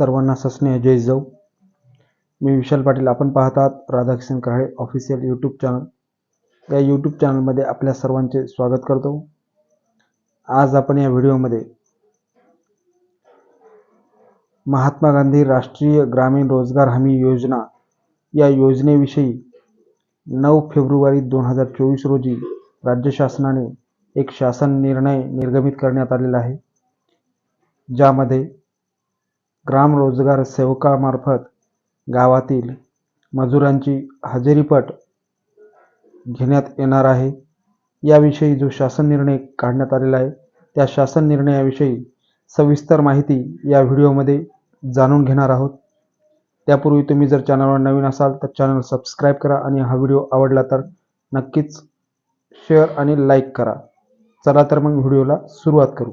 सर्वांना सस्नेह. जय जाऊ मी विशाल पाटील. आपण पाहत आहात Radhakishan Karale official YouTube channel या यूट्यूब चॅनलमध्ये आपल्या सर्वांचे स्वागत करतो. आज आपण या व्हिडिओमध्ये महात्मा गांधी राष्ट्रीय ग्रामीण रोजगार हमी योजना या योजनेविषयी नऊ फेब्रुवारी दोन हजार चोवीस रोजी राज्य शासनाने एक शासन निर्णय निर्गमित करण्यात आलेला आहे. ज्यामध्ये ग्रामरोजगार सेवकामार्फत गावातील मजुरांची हजेरीपट घेण्यात येणार आहे. याविषयी जो शासन निर्णय काढण्यात आलेला आहे त्या शासन निर्णयाविषयी सविस्तर माहिती या व्हिडिओमध्ये जाणून घेणार आहोत. त्यापूर्वी तुम्ही जर चॅनलवर नवीन असाल तर चॅनल सबस्क्राईब करा आणि हा व्हिडिओ आवडला तर नक्कीच शेअर आणि लाईक करा. चला तर मग व्हिडिओला सुरुवात करू.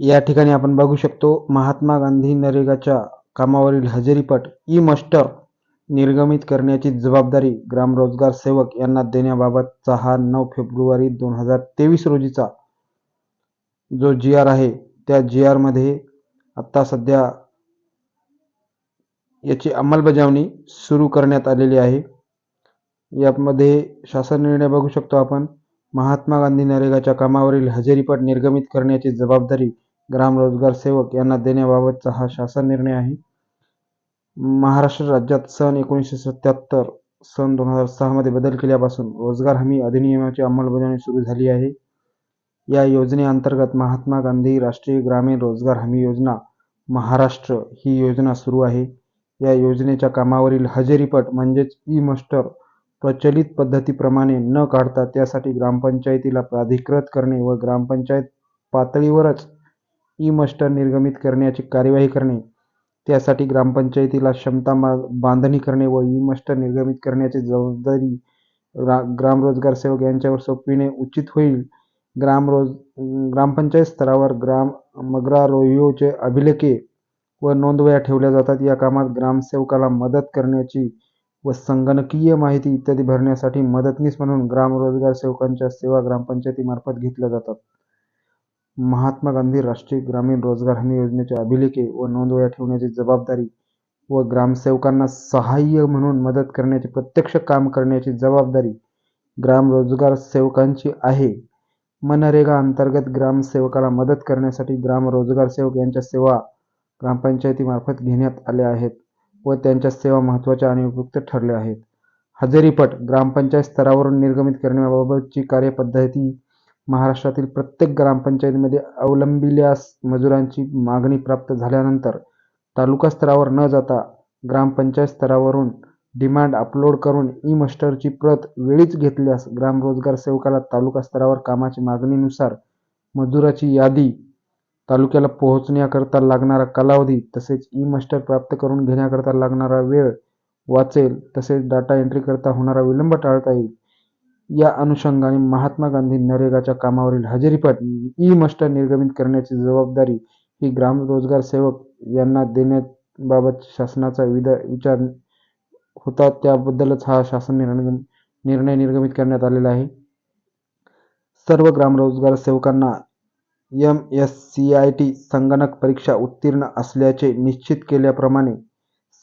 या ठिकाणी आपण बघू शकतो महात्मा गांधी नरेगाच्या कामावरील हजेरीपट ई मस्टर निर्गमित करण्याची जबाबदारी ग्रामरोजगार सेवक यांना देण्याबाबतचा हा नऊ फेब्रुवारी दोन हजार तेवीस रोजीचा जो जी आर आहे त्या जी आरमध्ये आत्ता सध्या याची अंमलबजावणी सुरू करण्यात आलेली आहे. यामध्ये शासन निर्णय बघू शकतो आपण महात्मा गांधी नरेगाच्या कामावरील हजेरीपट निर्गमित करण्याची जबाबदारी ग्रामरोजगार सेवक यांना देण्याबाबतचा हा शासन निर्णय आहे. महाराष्ट्र राज्यात सन एकोणीसशे सत्याहत्तर सन दोन हजार सहामध्ये बदल केल्यापासून रोजगार हमी अधिनियमाची अंमलबजावणी सुरू झाली आहे. या योजनेअंतर्गत महात्मा गांधी राष्ट्रीय ग्रामीण रोजगार हमी योजना महाराष्ट्र ही योजना सुरू आहे. या योजनेच्या कामावरील हजेरीपट म्हणजेच ई मस्टर प्रचलित पद्धतीप्रमाणे न काढता त्यासाठी ग्रामपंचायतीला प्राधिकृत करणे व ग्रामपंचायत पातळीवरच ई मस्टर निर्गमित करण्याची कार्यवाही करणे त्यासाठी ग्रामपंचायतीला क्षमता बांधणी करणे व ई मस्टर निर्गमित करण्याची जबाबदारी ग्रा ग्रामरोजगार सेवक यांच्यावर सोपविणे उचित होईल. ग्रामरोज ग्रामपंचायत स्तरावर ग्राम मग्रा रोहिओचे अभिलेखे व नोंदवया ठेवल्या जातात. या कामात ग्रामसेवकाला मदत करण्याची व संगणकीय माहिती इत्यादी भरण्यासाठी मदतनीस म्हणून ग्रामरोजगार सेवकांच्या सेवा ग्रामपंचायतीमार्फत घेतल्या जातात. महात्मा गांधी राष्ट्रीय ग्रामीण रोजगार हमी योजनेचे अभिलेखे व नोंदवया ठेवण्याची जबाबदारी व ग्रामसेवकांना सहाय्य म्हणून मदत करण्याचे प्रत्यक्ष काम करण्याची जबाबदारी ग्राम रोजगार सेवकांची आहे. मनरेगा अंतर्गत ग्रामसेवकाला मदत करण्यासाठी ग्राम रोजगार सेवक यांच्या सेवा ग्रामपंचायतीमार्फत घेण्यात आल्या आहेत व त्यांच्या सेवा महत्त्वाच्या आणि उपयुक्त ठरल्या आहेत. हजेरीपट ग्रामपंचायत स्तरावरून निर्गमित करण्याबाबतची कार्यपद्धती महाराष्ट्रातील प्रत्येक ग्रामपंचायतीमध्ये अवलंबिल्यास मजुरांची मागणी प्राप्त झाल्यानंतर तालुका स्तरावर न जाता ग्रामपंचायत स्तरावरून डिमांड अपलोड करून ई मस्टरची प्रत वेळीच घेतल्यास ग्रामरोजगार सेवकाला तालुका स्तरावर कामाची मागणीनुसार मजुराची यादी तालुक्याला पोहोचण्याकरता लागणारा कालावधी तसेच ई मस्टर प्राप्त करून घेण्याकरता लागणारा वेळ वाचेल तसेच डाटा एंट्रीकरता होणारा विलंब टाळता येईल. या अनुषंगाने महात्मा गांधी नरेगाच्या कामावरील हजेरीपट ई मस्टर निर्गमित करण्याची जबाबदारी ही ग्राम रोजगार सेवक यांना देण्याबाबत शासनाचा विदा विचार होता. त्याबद्दलच हा शासन निर्णय निर्णय निर्गमित करण्यात आलेला आहे. सर्व ग्रामरोजगार सेवकांना M S C I T संगणक परीक्षा उत्तीर्ण असल्याचे निश्चित केल्याप्रमाणे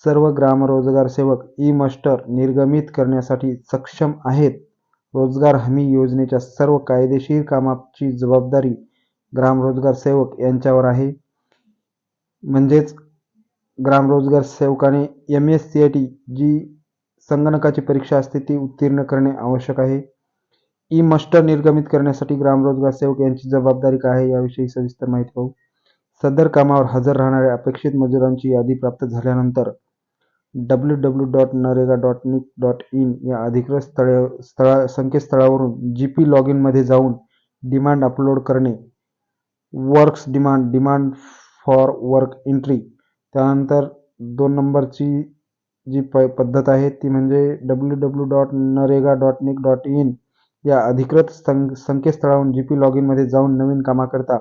सर्व ग्रामरोजगार सेवक ई मस्टर निर्गमित करण्यासाठी सक्षम आहेत. रोजगार हमी योजनेच्या सर्व कायदेशीर कामाची जबाबदारी ग्रामरोजगार सेवक यांच्यावर आहे. म्हणजेच ग्रामरोजगार सेवकाने M S C I T जी संगणकाची परीक्षा असते ती उत्तीर्ण करणे आवश्यक आहे. ई मस्टर निर्गमित करण्यासाठी ग्रामरोजगार सेवक यांची जबाबदारी काय आहे याविषयी सविस्तर माहिती पाहू. सदर कामावर हजर राहणाऱ्या अपेक्षित मजुरांची यादी प्राप्त झाल्यानंतर W W dot NREGA dot nic dot in या अधिकृत स्थळ, स्थळा, संकेतस्थळावरून जी पी लॉग इनमध्ये जाऊन डिमांड अपलोड करणे. Works demand demand for work entry त्यानंतर दोन नंबरची जी प, पद्धत आहे, ती म्हणजे W W dot NREGA dot nic dot in या अधिकृत सं, संकेतस्थळावरून जी पी लॉग इनमध्ये जाऊन नवीन कामाकरता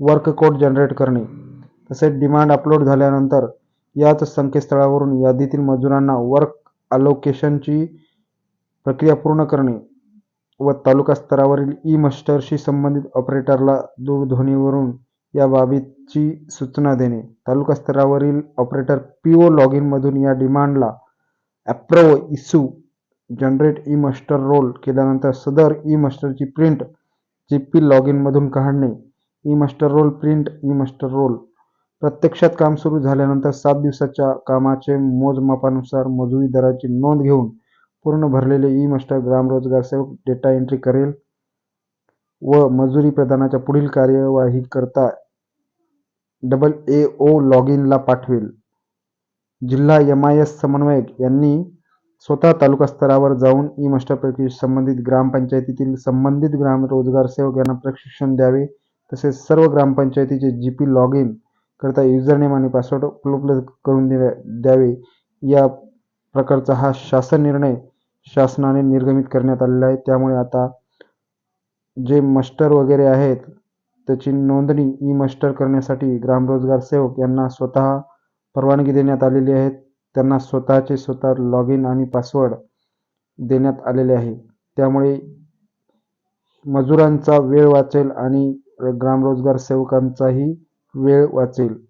वर्क कोड जनरेट करणे. तसेच डिमांड अपलोड झाल्यानंतर याच संकेतस्थळावरून यादीतील मजुरांना वर्क अलोकेशनची प्रक्रिया पूर्ण करणे व तालुका स्तरावरील ई मस्टरशी संबंधित ऑपरेटरला दूरध्वनीवरून या बाबीची सूचना देणे. तालुका स्तरावरील ऑपरेटर पी ओ लॉग इनमधून या डिमांडला ॲप्रो issue generate E muster roll केल्यानंतर सदर ई मस्टरची प्रिंट जी पी लॉग इनमधून काढणे. E muster roll print E muster roll प्रत्यक्षात काम सुरू झाल्यानंतर सात दिवसाच्या कामाचे मोजमापानुसार मजुरी दराची नोंद घेऊन पूर्ण भरलेले ई मस्टर ग्रामरोजगार सेवक डेटा एंट्री करेल व मजुरी प्रदानाच्या पुढील कार्यवाहीकरता डबल ए ओ लॉग इनला पाठवेल. जिल्हा एम आय एस समन्वयक यांनी स्वतः तालुका स्तरावर जाऊन ई मास्टर प्रक्रियेशी संबंधित ग्रामपंचायतीतील संबंधित ग्राम रोजगार सेवक यांना प्रशिक्षण द्यावे तसेच सर्व ग्रामपंचायतीचे जी पी लॉग इन करता युजरनेम आणि पासवर्ड उपलब्ध करून दिल्या द्यावे. या प्रकारचा हा शासन निर्णय शासनाने निर्गमित करण्यात आलेला आहे. त्यामुळे आता जे मस्टर वगैरे आहेत त्याची नोंदणी ई मस्टर करण्यासाठी ग्रामरोजगार सेवक यांना स्वतः परवानगी देण्यात आलेली आहे. त्यांना स्वतःचे स्वतः लॉग इन आणि पासवर्ड देण्यात आलेले आहे. त्यामुळे मजुरांचा वेळ वाचेल आणि ग्रामरोजगार सेवकांचाही वेळ वाचेल.